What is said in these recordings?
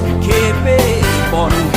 ดเคเป้บอล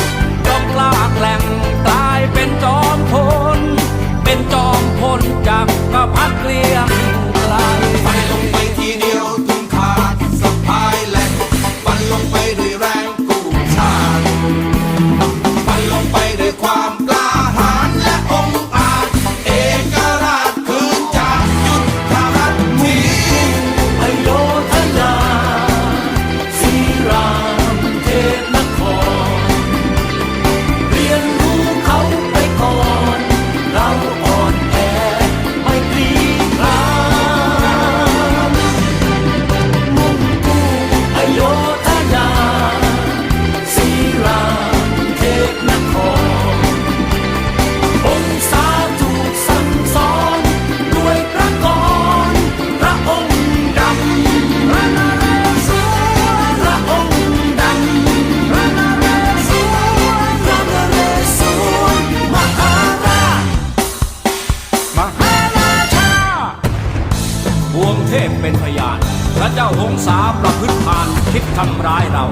พเป็นพยาน พระเจ้าหงสาประพฤติผ่านคิดทำร้ายเรา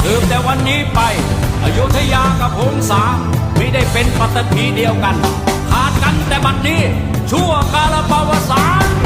สืบแต่วันนี้ไป อยุธยากับหงสาไม่ได้เป็นปัตตภีเดียวกัน ขาดกันแต่บัดนี้ชั่วกาลปวสาน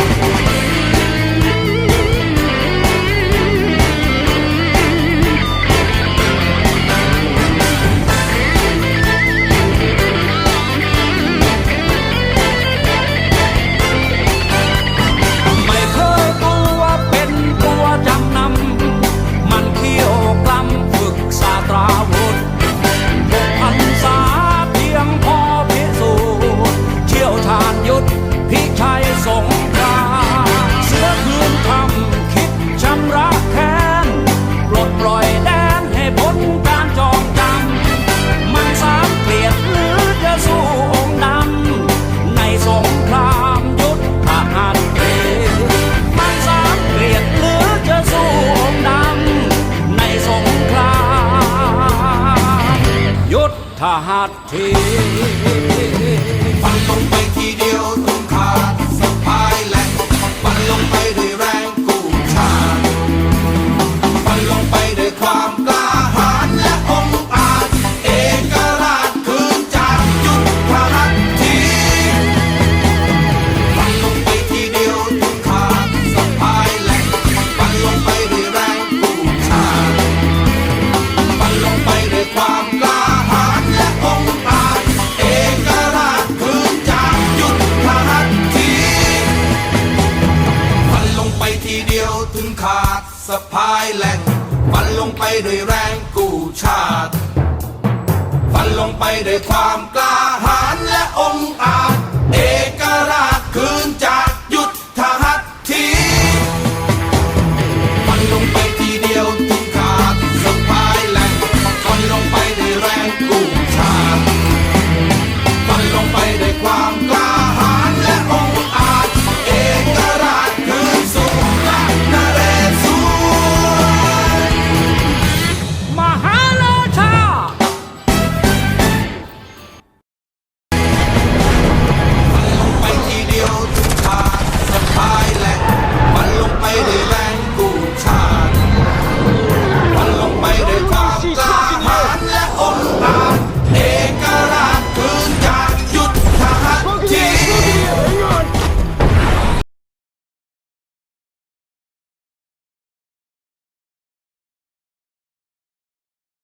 hot tip. สะพายแหลงฟันลงไปด้วยแรงกู้ชาติ ฟันลงไปด้วยความกล้าหาญและองอาจ